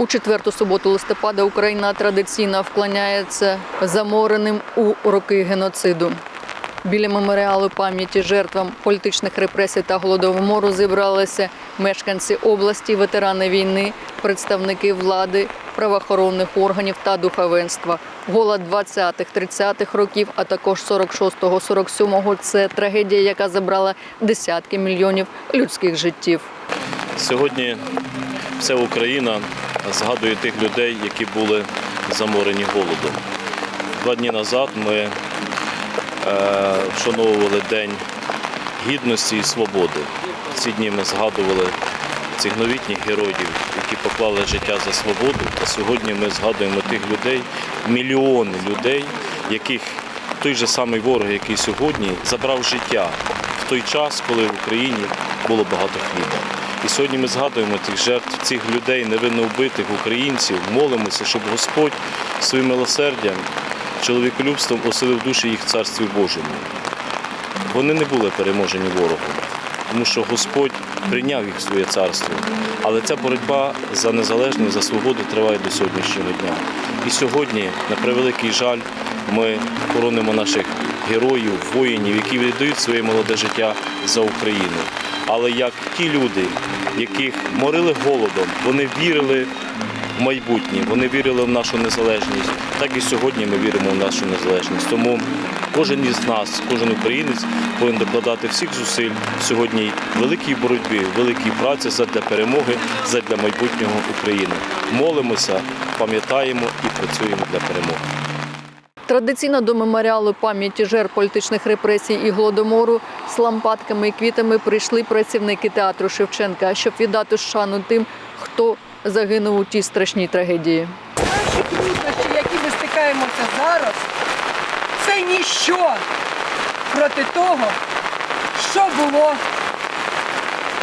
У четверту суботу листопада Україна традиційно вклоняється замореним у роки геноциду. Біля меморіалу пам'яті жертвам політичних репресій та голодомору зібралися мешканці області, ветерани війни, представники влади, правоохоронних органів та духовенства. Голод 20-30-х років, а також 46-47-го – це трагедія, яка забрала десятки мільйонів людських життів. Сьогодні вся Україна згадує тих людей, які були заморені голодом. Два дні назад ми е, вшановували День гідності і свободи. В ці дні ми згадували цих новітніх героїв, які поклали життя за свободу. А сьогодні ми згадуємо тих людей, мільйони людей, яких той же самий ворог, який сьогодні забрав життя в той час, коли в Україні було багато хліба. І сьогодні ми згадуємо цих жертв, цих людей, невинно вбитих українців, молимося, щоб Господь своїм милосердям, чоловіколюбством оселив душі їх в Царстві Божому. Вони не були переможені ворогом, тому що Господь прийняв їх в своє царство. Але ця боротьба за незалежність, за свободу триває до сьогоднішнього дня. І сьогодні, на превеликий жаль, ми хоронимо наших героїв, воїнів, які віддають своє молоде життя за Україну. Але як ті люди, яких морили голодом, вони вірили в майбутнє, вони вірили в нашу незалежність, так і сьогодні ми віримо в нашу незалежність. Тому кожен із нас, кожен українець повинен докладати всіх зусиль сьогодні великій боротьбі, великій праці задля перемоги, задля майбутнього України. Молимося, пам'ятаємо і працюємо для перемоги. Традиційно до меморіалу пам'яті жертв політичних репресій і голодомору з лампадками і квітами прийшли працівники театру Шевченка, щоб віддати шану тим, хто загинув у тій страшній трагедії. Наші труднощі, які ми стикаємося зараз, це ніщо проти того, що було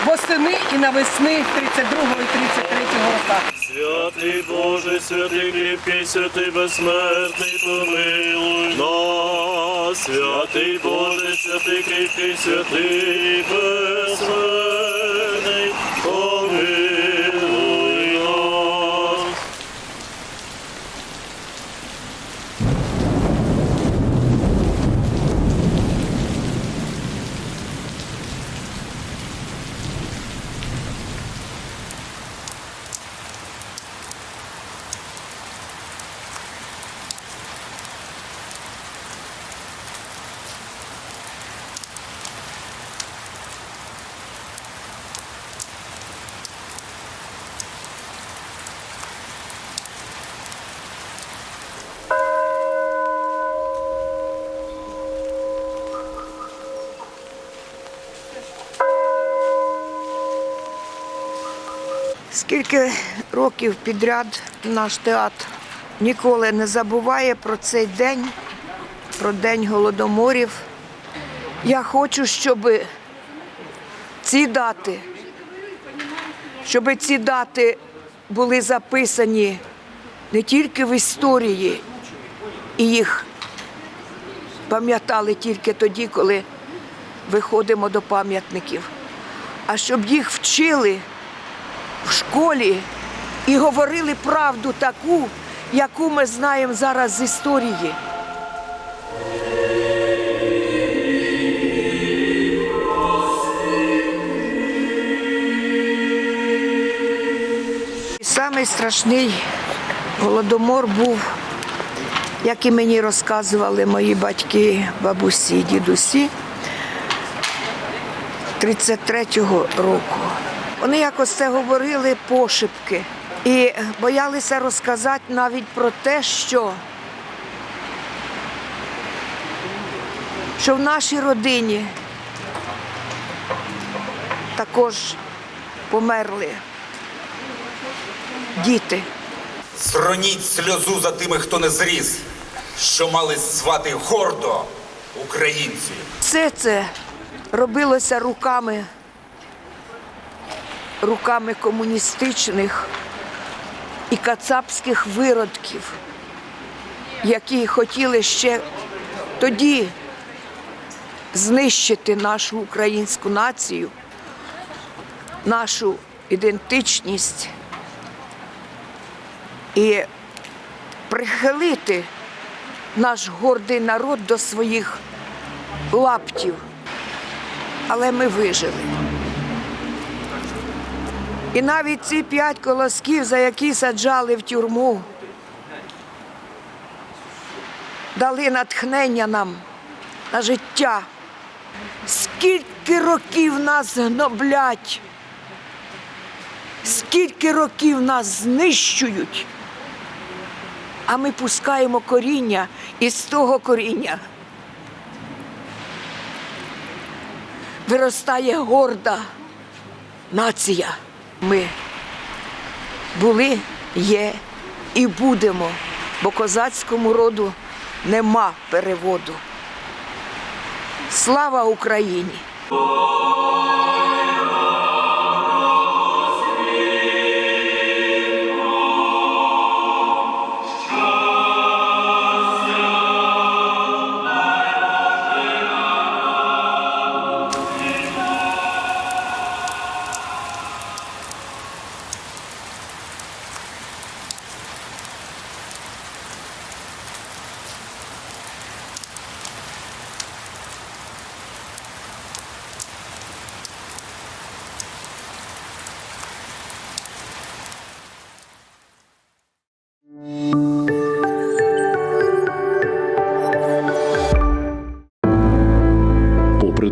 восени і навесни 32 і 33 роках. Святий Боже, святий кріпкий, святий безсмертний, помилуй нас. Святий Боже, святий кріпкий, святий безсмертний, помилуй нас. Скільки років підряд наш театр ніколи не забуває про цей день, про день голодоморів. Я хочу, щоб ці дати, щоб ці дати були записані не тільки в історії, і їх пам'ятали тільки тоді, коли виходимо до пам'ятників, а щоб їх вчили в школі і говорили правду таку, яку ми знаємо зараз з історії. Самий страшний голодомор був, як і мені розказували мої батьки, бабусі, дідусі, 33-го року. Вони якось це говорили пошепки і боялися розказати навіть про те, що, що в нашій родині також померли діти. Зроніть сльозу за тими, хто не зріс, що мали звати гордо українці. Все це робилося руками, руками комуністичних і кацапських виродків, які хотіли ще тоді знищити нашу українську націю, нашу ідентичність і прихилити наш гордий народ до своїх лаптів. Але ми вижили. І навіть ці п'ять колосків, за які саджали в тюрму, дали натхнення нам на життя. Скільки років нас гноблять, скільки років нас знищують, а ми пускаємо коріння і з того коріння виростає горда нація. Ми були, є і будемо, бо козацькому роду нема переводу. Слава Україні!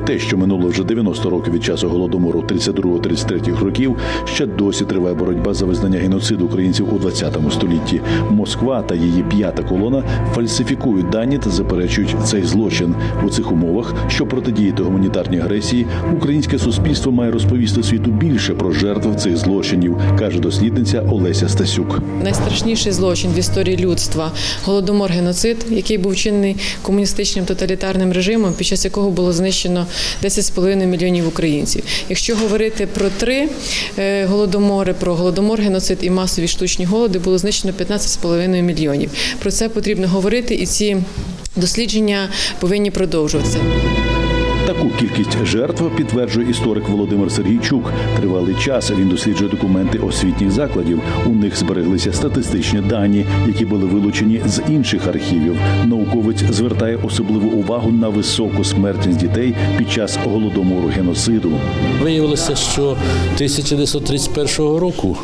Те, що минуло вже 90 років від часу голодомору 32-33 років, ще досі триває боротьба за визнання геноциду українців у 20 столітті. Москва та її п'ята колона фальсифікують дані та заперечують цей злочин. У цих умовах, щоб протидіяти гуманітарній агресії, українське суспільство має розповісти світу більше про жертв цих злочинів, каже дослідниця Олеся Стасюк. Найстрашніший злочин в історії людства голодомор геноцид, який був вчинений комуністичним тоталітарним режимом, під час якого було знищено 10,5 мільйонів українців. Якщо говорити про три е, голодомори, про голодомор, геноцид і масові штучні голоди, було знищено 15,5 мільйонів. Про це потрібно говорити, і ці дослідження повинні продовжуватися. Таку кількість жертв підтверджує історик Володимир Сергійчук. Тривалий час він досліджує документи освітніх закладів. У них збереглися статистичні дані, які були вилучені з інших архівів. Науковець звертає особливу увагу на високу смертність дітей під час голодомору геноциду. Виявилося, що 1931 року,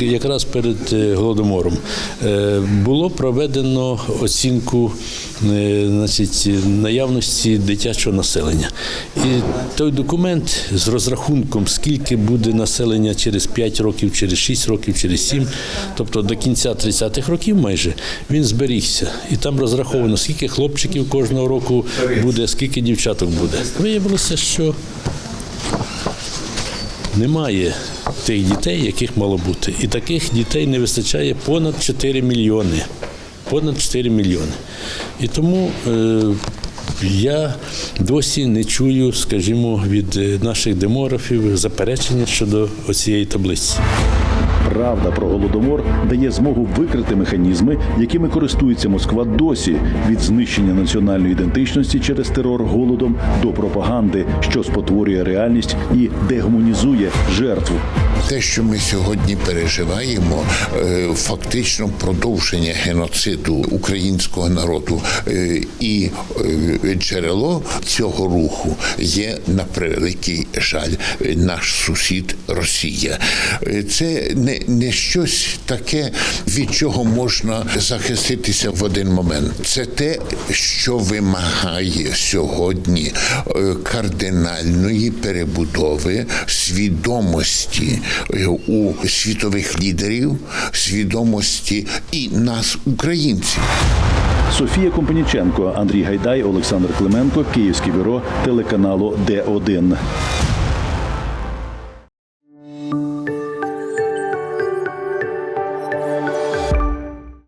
якраз перед е, голодомором, е, було проведено оцінку е, значить, наявності дитячого населення. І той документ з розрахунком, скільки буде населення через 5 років, через 6 років, через 7, тобто до кінця 30-х років майже, він зберігся. І там розраховано, скільки хлопчиків кожного року буде, скільки дівчаток буде. Виявилося, що немає тих дітей, яких мало бути. І таких дітей не вистачає понад 4 мільйони. Понад 4 мільйони. І тому е, я досі не чую, скажімо, від е, наших демографів заперечення щодо цієї таблиці. Правда про голодомор дає змогу викрити механізми, якими користується Москва досі від знищення національної ідентичності через терор голодом до пропаганди, що спотворює реальність і дегуманізує жертву. Те, що ми сьогодні переживаємо, е, фактично продовження геноциду українського народу, Е, і е, джерело цього руху є на превеликий жаль наш сусід Росія. Це не, не щось таке, від чого можна захиститися в один момент. Це те, що вимагає сьогодні е, кардинальної перебудови свідомості е, у світових лідерів, свідомості і нас, українців. Софія Компаніченко, Андрій Гайдай, Олександр Клименко, Київське бюро телеканалу Д1.